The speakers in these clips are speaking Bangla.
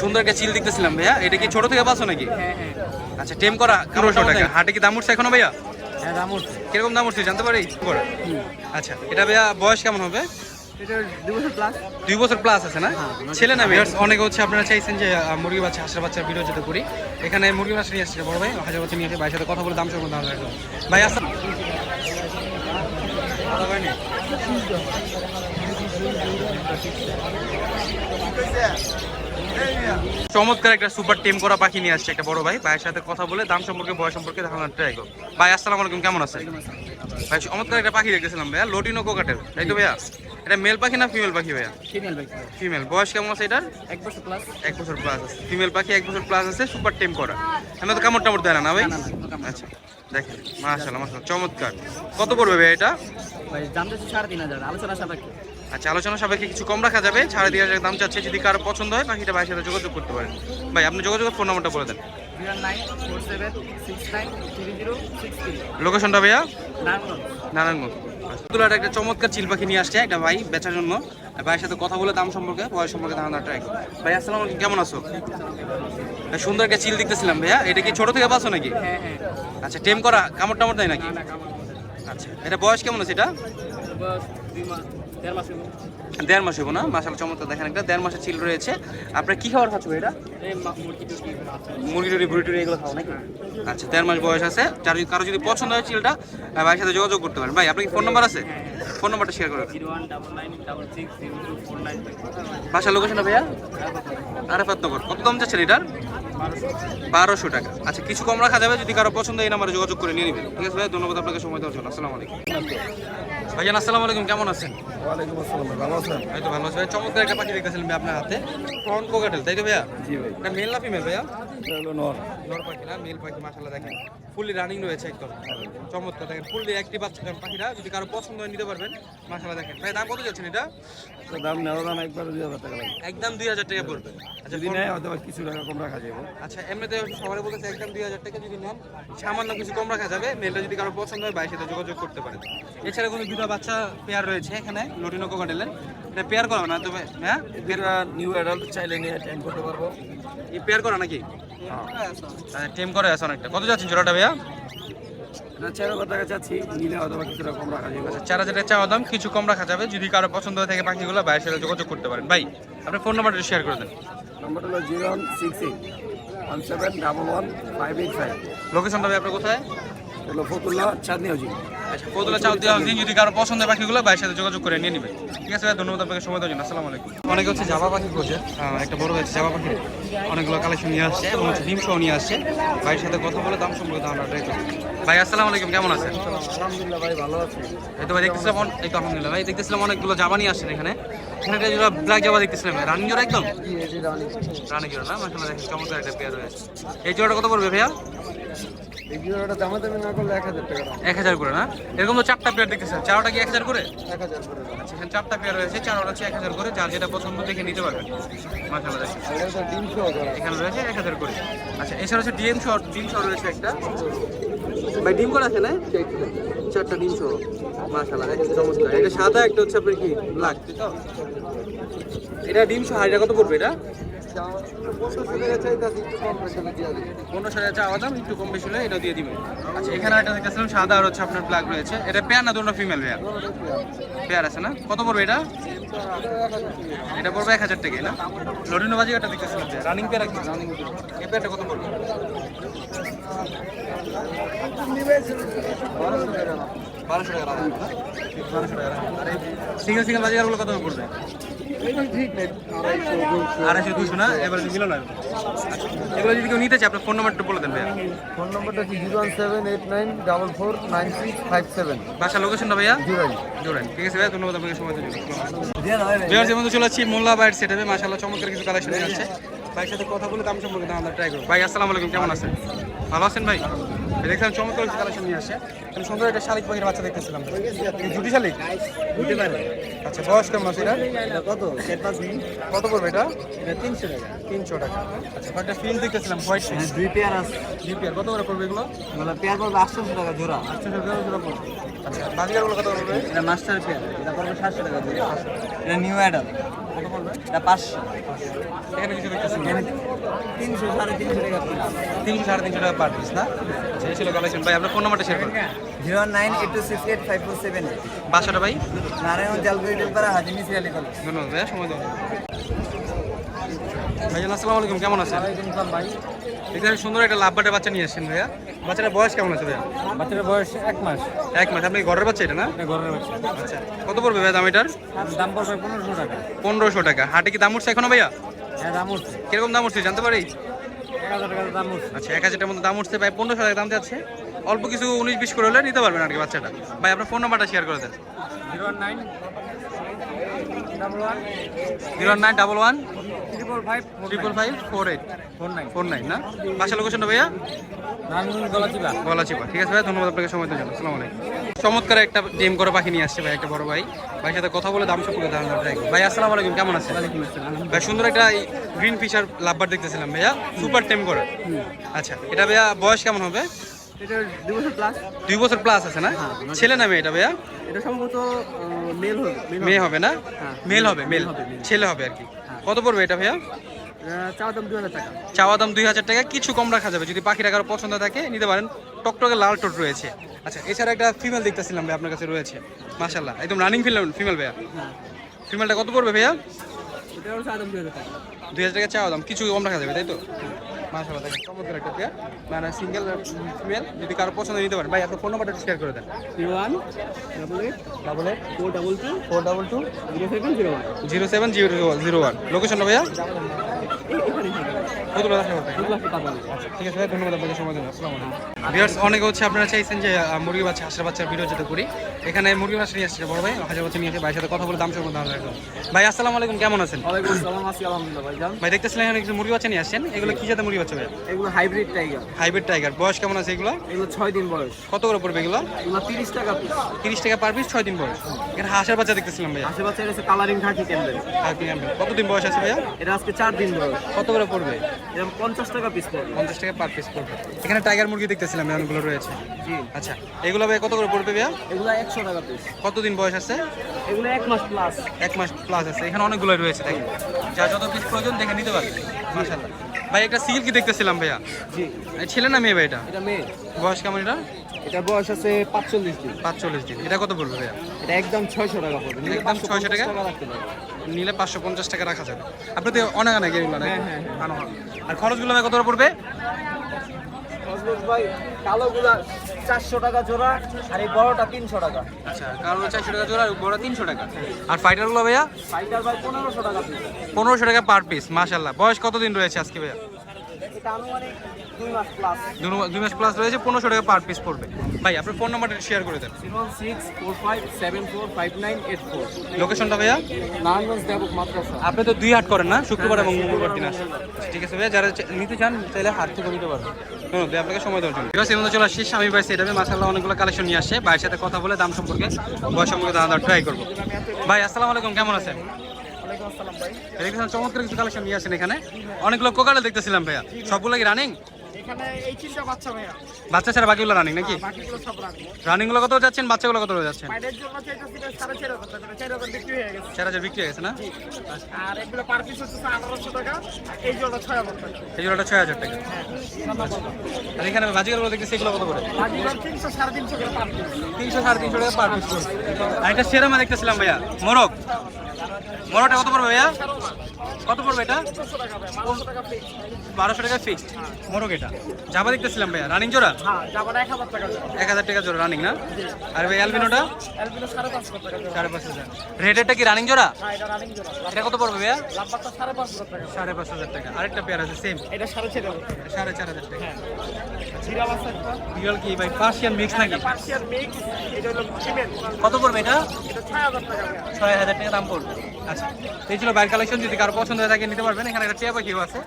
সুন্দর একটা চিল দেখতেছিলাম ভাইয়া। এটা কি ছোট থেকে পাচ্ছ নাকি? হ্যাঁ হ্যাঁ। আচ্ছা টেম করা পনেরোশো টাকা। হাটে কি দাম উঠছে এখনও ভাইয়া? হ্যাঁ দাম উঠছে। কীরকম দাম উঠছে জানতে পারি? করে আচ্ছা এটা ভাইয়া বয়স কেমন হবে? দুই বছর প্লাস আছে না? ছেলে না মেয়ে অনেকে হচ্ছে আপনারা চাইছেন যে মুরগি বাচ্চা হাঁসের বাচ্চার ভিডিও যেতে করি। এখানে মুরগি বাচ্চা নিয়ে আসছে বড় ভাই হাজার বাচ্চা নিয়ে এসে ভাইয়ের সাথে কথা বলে দাম সম্বন্ধে ধারণা রাখব ভাই আসসালাম চমৎকার একটা সুপার টিম করা পাখি নিয়ে আসছে একটা বড় ভাই। ভাইয়ের সাথে কথা বলে দাম সম্পর্কে বয়স সম্পর্কে ধারণা ট্রাই করো ভাই আসসালামু আলাইকুম কেমন আছেন? ভাই চমৎকার একটা পাখি দেখতেছিলাম ভাইয়া লোটিনো কোকাটের তাই তো ভাইয়া? এটা মেল পাখি না ফিমেল পাখি ভাইয়া? ফিমেল বাইক ফিমেল বয়স কেমন আছে এটার? এক বছর প্লাস এক বছর প্লাস আছে। ফিমেল পাখি এক বছর প্লাস আছে সুপার টেম করা। আমি তো কামড় টামড় দেয় না না ভাই? আচ্ছা দেখেন মাশাল্লাহ মাশাল্লাহ চমৎকার। কত পড়বে ভাই এটা? ভাই দাম যাচ্ছে সাড়ে তিন হাজার আলোচনা সাপেক্ষে। আচ্ছা আলোচনা সাপেক্ষে কিছু কম রাখা যাবে। সাড়ে তিন হাজার দাম চাচ্ছে। যদি কারও পছন্দ হয় পাখিটা ভাইয়ের সাথে যোগাযোগ করতে পারেন। ভাই আপনি যোগাযোগের ফোন নাম্বারটা বলে দেন। লোকেশনটা ভাইয়া? নারায়ণগঞ্জ। তুলার একটা চমৎকার চিল পাখি নিয়ে আসছে একটা ভাই বেচার জন্য। ভাইয়ের সাথে কথা বলে দাম সম্পর্কে বয়স সম্পর্কে ধারণা ট্রাই ভাই আসসালামু আলাইকুম কেমন আছো? সুন্দর একটা চিল দেখতেছিলাম ভাইয়া। এটা কি ছোট থেকে পাচ্ছ নাকি? হ্যাঁ হ্যাঁ। আচ্ছা টেম করা কামড় টামড় দেয় নাকি? আচ্ছা এটা বয়স কেমন আছে এটা? দেড় মাস হব না? মাসাল চমৎকার। দেখেন একটা দেড় মাসের চিল রয়েছে। আপনার কি খাবার খাচ্ছ এটা মুরগি টুরি বুড়ি টুরি এগুলো খাও নাকি? আচ্ছা দেড় মাস বয়স আছে। যার কারও যদি পছন্দ হয় চিলটা ভাইয়ের সাথে যোগাযোগ করতে পারেন। ভাই আপনার কি ফোন নাম্বার আছে? ফোন নাম্বারটা শেয়ার করে zero one double nine double six zero two four nine বাসার লোকেশনটা ভাইয়া? আরাফাত নগর। কত দাম চাচ্ছেন এটার? বারোশো টাকা। আচ্ছা কিছু কম রাখা যাবে। যদি কারও পছন্দ এই নাম্বারে যোগাযোগ করে নিয়ে নেবেন। ঠিক আছে ভাই ধন্যবাদ আপনাকে সময় দেওয়ার জন্য। আসসালামু আলাইকুম। ভাইজান আসসালামু আলাইকুম কেমন আছেন? ওয়ালাইকুম আসসালাম ভালো আছেন? এই তো ভালো আছে ভাই। চমৎকার একটা পাখি ভাই আপনার হাতে। ফ্রন্ট কোকাটেল তাই তো ভাইয়া? জি ভাই। এটা মেল না ফিমেল ভাইয়া? হলো নর। নর পাখি না মেল পাখি মাশাআল্লাহ দেখেন। ফুললি রানিং রয়েছে একদম। চমৎকার দেখেন ফুললি অ্যাক্টিভ আছে পাখিটা। যদি কারও পছন্দ হয় নিতে পারবেন। মাশাআল্লাহ দেখেন। ভাই দাম কত যাচ্ছেন এটা? দাম নেওয়া দাম একবার দুই হাজার টাকা একদম দুই হাজার টাকা পড়বে। আচ্ছা যদি নেয় হয়তো কিছু টাকা কম রাখা যাবে। আচ্ছা এমনিতে সবাই বলতেছে একদম দুই হাজার টাকা যদি নেন সামান্য কিছু কম রাখা যাবে। মেলটা যদি কারও পছন্দ হয় ভাইয়ের সাথে যোগাযোগ করতে পারেন। এছাড়া কোনো দুটো বাচ্চা পেয়ার রয়েছে এখানে লটিনো কোকাটেলের এটা পেয়ার করা না তবে হ্যাঁ? নিউ অ্যাডাল্ট চাইলে নিয়ে টাইম করতে পারব। এই পেয়ার করা নাকি? টেম করে আছে অনেকটা। কত যাচ্ছেন জোড়াটা ভাইয়া? চার আচ্ছা চাওয়া দাম কিছু কম রাখা যাবে। যদি কারও পছন্দ হয়ে থাকে পাখিগুলো ভাইয়ের সাথে যোগাযোগ করতে পারেন। ভাই আপনার ফোন নাম্বারটা শেয়ার করে দেন। নাম্বার হলো zero one six eight one seven double one five eight five লোকেশনটা ভাই আপনার কোথায়? হলো ফতুল্লাহ চাঁদনি হাউজিং। আচ্ছা যদি কারও পছন্দের পাখিগুলো ভাইয়ের সাথে যোগাযোগ করে নিয়ে নেবেন। ঠিক আছে ভাই ধন্যবাদ আপনাকে সময় দেওয়ার জন্য। আসসালামু আলাইকুম। অনেকে হচ্ছে জাবা পাখি খোঁজে। একটা বড় হয়েছে জাবা পাখি। অনেকগুলো কালেকশন নিয়ে আসছে এবং হচ্ছে ডিম সহ নিয়ে আসছে। ভাইয়ের সাথে কথা বলে দাম সম্পর্কে ধারণা ট্রাই করব ভাই আসসালামু আলাইকুম কেমন আছেন? আলহামদুলিল্লাহ ভাই ভালো আছি। এই তো ভাই দেখতেছিলাম এই তো আলহামদুলিল্লাহ ভাই দেখতেছিলাম অনেকগুলো জাবা নিয়ে আসছেন এখানে। ব্ল্যাক জাবা দেখতেছিলাম ভাই রানিং জোড়া একদম? রানিং। জোড়া না? মাসাল্লাহ দেখেন চমৎকার একটা পেয়ার রয়েছে। এই জোড়াটা কত পড়বে ভাইয়া এই জিরোটা দামা দামি না করলে এক হাজার করে না? এরকম তো চারটা পেয়ার দেখতেছেন। চারোটা কি এক হাজার করে? এক হাজার করে আচ্ছা এখানে চারটা পেয়ার রয়েছে। চারোটা হচ্ছে এক হাজার করে। যার যেটা পছন্দ দেখে নিতে পারবেন। এখানে রয়েছে এক হাজার করে। আচ্ছা এছাড়া হচ্ছে ডিএম শট ডিম শট রয়েছে একটা। ভাই ডিম করা আছে না? চারটা ডিম দেখেন চমৎকার। এটা সাদা একটা হচ্ছে আপনার কি ব্ল্যাক তো এটা ডিম শট এটা কত পড়বে এটা? পনেরোশো টাকা চাওয়া দাম একটু কম বেশি হলে এটা দিয়ে দিবেন। আচ্ছা এখানে একটা দেখতেছিলাম, সাদা আর হচ্ছে আপনার ব্ল্যাক রয়েছে। এটা পেয়ার না, দুটো ফিমেল পেয়ার পেয়ার আছে না? কত পড়বে এটা? এটা পড়বে এক হাজার টাকা না? লরিনো বাজিকাটা দেখতেছিলাম রানিং পেয়ার রানিং এই পেয়ারটা কত পড়বে? বারোশো টাকা বারোশো টাকা। আর সিঙ্গেল সিঙ্গেল বাজিকারগুলো কত পড়বে? আড়াইশো দুশো না? এবার মিলো না এগুলো যদি কেউ নিতে চায় আপনার ফোন নাম্বারটা বলে দেন ভাইয়া। ফোন নম্বরটা কি zero one seven eight nine double four nine six five seven. বাসার লোকেশনটা ভাইয়া? জুরাই জোড়েন ঠিক আছে ভাইয়া ধন্যবাদ আপনাকে সময় দেওয়ার যেমন চলে যাচ্ছি মোল্লা বাইর সেটাবে মাসাল্লাহ চমৎকার কিছু কালেকশন আছে ভাইয়ের সাথে কথা বলে দাম সম্পর্কে দাম ট্রাই করব। ভাই আসসালামু আলাইকুম কেমন আছেন? ভালো আছেন ভাই? দেখলাম চমৎকার কালেকশন নিয়ে আসে। আমি সুন্দর একটা শালিক পাখির বাচ্চা দেখতেছিলাম। জুটি শালিক? হতে পারে আচ্ছা বয়স কেমন আছে এটা? কত? চার পাঁচ দিন। কত পড়বে এটা? তিনশো টাকা। তিনশো টাকা। আচ্ছা কয়েকটা ফিল দেখতেছিলাম হোয়াইট হ্যাঁ দুই পেয়ার আছে। জিপিআর কত করে পড়বে এগুলো? এগুলো পেয়ার পড়বে আটশোশো টাকা জোড়া। আটশো টাকা জোড়া পড়বে। আচ্ছা বাজিকারগুলো কত পড়বে? এটা মাস্টার পেয়ার এটা পড়বে সাতশো টাকা জোড়া। এটা নিউ অ্যাডাল কত পড়বে এটা পাঁচশো। এখানে কিছু দেখতেছি। না। তিনশো সাড়ে তিনশো টাকা তিনশো সাড়ে তিনশো টাকা পার পিস না? এই ছিল কালেকশন ভাই আপনার ফোন নাম্বারটা শেয়ার করুন। Zero nine eight two six eight five four seven বাসাটা ভাই? নারায়ণ জলপাইগুড়ি পাড়া হাজি মিসি কলেজ ধন্যবাদ সময় দেওয়া ভাইজান আসসালামু আলাইকুম কেমন আছেন? ভাই। এখানে সুন্দর একটা লাভবাটের বাচ্চা নিয়ে আসছেন ভাইয়া। বাচ্চাটার বয়স কেমন আছে ভাইয়া? বাচ্চার বয়স এক মাস। এক মাস আপনি ঘরের বাচ্চা এটা না? ঘরের বাচ্চা। আচ্ছা কত পড়বে ভাইয়া দাম এটার? দাম পড়বে পনেরোশো টাকা। পনেরোশো টাকা। হাটে কি দাম উঠছে এখনও ভাইয়া? হ্যাঁ দাম উঠছে। কীরকম দাম উঠছে জানতে পারি? আচ্ছা এক হাজার মতো দাম উঠছে ভাই পনেরোশো টাকা দাম যাচ্ছে। অল্প কিছু উনিশ বিশ করে হলে নিতে পারবেন আর কি বাচ্চাটা। ভাই আপনার ফোন নাম্বারটা শেয়ার করে দেন। Zero nine double one zero nine double one triple five four eight four nine four nine না? বাসা লোকেশনটা ভাইয়া? নারায়ণগঞ্জ গলাচিপা। ঠিক আছে ভাই ধন্যবাদ আপনাকে সময় দেওয়ার জন্য। আসসালামু আলাইকুম। চমৎকার একটা টেম করে পাখি নিয়ে আসছে ভাই একটা বড় ভাই। ভাইয়ের সাথে কথা বলে দাম সম্পর্কে ধারণা ভাই আসসালামু আলাইকুম কেমন আছেন? ভাই সুন্দর একটা গ্রিন ফিশার লাভবার দেখতেছিলাম ভাইয়া। সুপার টেম করে। আচ্ছা এটা ভাইয়া বয়স কেমন হবে? দুই বছর প্লাস আছে না? ছেলে না মেয়ে এটা ভাইয়া? এটা সম্ভবত মেল হবে মেয়ে হবে। না? হ্যাঁ। মেল হবে মেল ছেলে হবে আর কি। কত পড়বে এটা ভাইয়া? চাওয়া দাম দুই হাজার টাকা। চাওয়া দাম দুই হাজার টাকা কিছু কম রাখা যাবে। যদি পাখির আকার পছন্দ থাকে নিতে পারেন। টকটকে লাল টোট রয়েছে। আচ্ছা এছাড়া একটা ফিমেল দেখতেছিলাম ভাই আপনার কাছে রয়েছে। মাশাল্লাহ একদম রানিং ফিমেল ফিমেল ভাইয়া। হ্যাঁ। ফিমেলটা কত পড়বে ভাইয়া? দুই হাজার টাকা। দুই হাজার টাকা চাওয়া দাম কিছু কম রাখা যাবে তাই তো? মাশাল্লাহ দেখেন চমৎকার একটা পেয়ার মানে সিঙ্গেল ফিমেল যদি কারও পছন্দ নিতে পারেন। ভাই আপনার ফোন নাম্বারটা শেয়ার করে দেন। Zero one double eight double eight four double two four double two zero seven zero one zero seven zero zero one লোকেশনটা ভাইয়া? কতগুলো ঠিক আছে ধন্যবাদ আপনাকে সময় দেবেন আসসালামু আলাইকুম। ভিউয়ার্স অনেকে হচ্ছে আপনারা চাইছেন যে মুরগি বাচ্চা হাঁসের বাচ্চার ভিডিও যেতে করি। এখানে মুরগি বাচ্চা নিয়ে আসছে বড় ভাই হাজার বাচ্চা নিয়ে এসে ভাইয়ের সাথে কথা বলে দাম সম্পর্কে ধারণা ভাই আসসালামু আলাইকুম কেমন আছেন? ওয়ালাইকুম আসসালাম আছি আলহামদুলিল্লাহ ভাইজান। ভাই দেখতেছিলেন এখানে কিছু মুরগি বাচ্চা নিয়ে আসছেন। এগুলো কি জাতের মুরগি বাচ্চা ভাই? এগুলো হাইব্রিড টাইগার হাইব্রিড টাইগার বয়স কেমন আছে এগুলো? এগুলো ছয় দিন বয়স। কত করে পড়বে এগুলো? এগুলো তিরিশ টাকা পিস তিরিশ টাকা পার পিস ছয় দিন বয়স। এখানে হাঁসের বাচ্চা দেখতেছিলাম ভাইয়া। আশেপাশে এটা কালারিং খাকি ক্যান্ডেল। আর কি আনবেন? কতদিন বয়স আছে ভাইয়া? এটা আজকে চার দিন বয়স। কত করে পড়বে? এরকম পঞ্চাশ টাকা পিস পড়বে। পঞ্চাশ টাকা পার পিস পড়বে। এখানে টাইগার মুরগি দেখতেছিলাম এমনগুলো রয়েছে। জি। আচ্ছা এগুলো ভাই কত করে পড়বে ভাইয়া? এগুলো একশো টাকা পিস কতদিন বয়স আছে? এগুলো এক মাস প্লাস এক মাস প্লাস আছে। এখানে অনেকগুলো রয়েছে দেখেন। যা যত পিস প্রয়োজন দেখে নিতে পারবে মাশাআল্লাহ। ভাই একটা সিল কি দেখতেছিলাম ভাইয়া। জি। ছেলে না মেয়ে ভাই এটা? এটা মেয়ে। বয়স কেমন এটা? এটা বয়স আছে পাঁচচল্লিশ দিন। পাঁচচল্লিশ দিন। এটা কত পড়বে ভাইয়া? এটা একদম ছয়শো টাকা পড়বে। একদম 600 টাকা? রাখতে নিলে পাঁচশো পঞ্চাশ টাকা রাখা যাবে। আপনি তো অনেক অনেক এগুলো? হ্যাঁ, হ্যাঁ, আনো। আর খরচগুলো কত পড়বে? ভাই কালোগুলা চারশো টাকা জোড়া আর এই বড়টা তিনশো টাকা। আচ্ছা কারণ চারশো টাকা জোড়া আর বড় তিনশো টাকা। আর ফাইটারগুলো ভাইয়া? ফাইটার ভাই পনেরোশো টাকা পনেরোশো টাকা পার পিস মাশাল্লাহ বয়স কতদিন রয়েছে আজকে ভাইয়া? এটা আনুমানিক দুই মাস প্লাস দুই মাস প্লাস রয়েছে পনেরোশো টাকা পার পিস পড়বে। ভাই আপনার ফোন নাম্বারটা শেয়ার করে দেন। Zero six four five seven four five nine eight four লোকেশনটা ভাইয়া? নারায়ণগঞ্জ দেবক মাদ্রাসা। আপনি তো দুই হাট করেন না শুক্রবার এবং মঙ্গলবার দিন আসেন। ঠিক আছে ভাইয়া যারা নিতে চান চাইলে হাট থেকে নিতে পারবেন। ভাই, আপনাকে সময় দেওয়ার জন্য। ঠিক আছে চলে আসছি স্বামী ভাই মাসাল্লাহ অনেকগুলো কালেকশন নিয়ে আসে। ভাইয়ের সাথে কথা বলে দাম সম্পর্কে বয়স সম্পর্কে দাম ট্রাই করব। ভাই আসসালামু আলাইকুম কেমন আছেন ওয়ালাইকুম আসসালাম ভাই দেখতেছেন চমৎকার কিছু কালেকশন নিয়ে আসেন এখানে। অনেকগুলো কোকালে দেখতেছিলাম ভাইয়া। সবগুলো কি রানিং বাচ্চা ছাড়া বাকিগুলো রানিং নাকি? রানিংগুলো কত যাচ্ছেন? বাচ্চাগুলো কত যাচ্ছেন? চার হাজার টাকা। বিক্রি হয়ে গেছে। হয়ে না? আর এই ছয় জোড়াটা ছয় হাজার টাকা। এখানে বাজিগুলো দেখতেছি এগুলো কত করে? তিনশো সাড়ে তিনশো করে পার তিনশো সাড়ে তিনশো টাকা পার পিস আর এটা সেরামা দেখতেছিলাম ভাইয়া মোরগ। মোরগটা কত পড়বে ভাইয়া? কত পড়বে এটা? বারোশো টাকা ফিক্সড মোরগ এটা। জামা দেখতেছিলাম ভাইয়া। রানিং জোড়া? হ্যাঁ এক হাজার টাকা জোড়া। এক হাজার টাকা জোড়া রানিং না? আর ভাই অ্যালবিনোটা সাড়ে পাঁচ হাজার। কি রানিং জোড়া? হ্যাঁ এটা রানিং জোড়া। এটা কত পড়বে ভাইয়া? সাড়ে সাড়ে পাঁচ হাজার টাকা। আরেকটা পেয়ার আছে সেম এটা সাড়ে চার হাজার টাকা। সাড়ে চার হাজার টাকা। জিরা আছে একটা বিরল কি? ভাই পার্সিয়ান মিক্স নাকি? পার্সিয়ান মিক্স এটা হলো ফিমেল কত পড়বে এটা? এটা ছয় হাজার টাকা। ছয় হাজার টাকা দাম পড়বে। আচ্ছা এই ছিল বাইর কালেকশন যদি কারও পছন্দ হয়ে থাকে নিতে পারবেন। এখানে একটা টিয়া পাখিও আছে।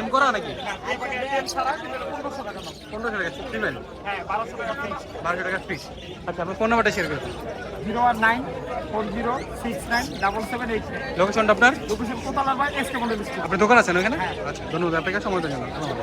এম করা নাকি? পনেরোশো টাকা টাকা দিবেন হ্যাঁ বারোশো টাকা ফিক্স বারোশো আচ্ছা আপনার ফোন নাম্বারটা শেয়ার করুন zero one nine four zero six nine double seven eight লোকেশনটা আপনার? লোকেশন কোথাও দোকান আছেন ওখানে? আচ্ছা ধন্যবাদ। আপনাকে সময় দেওয়ার জন্য।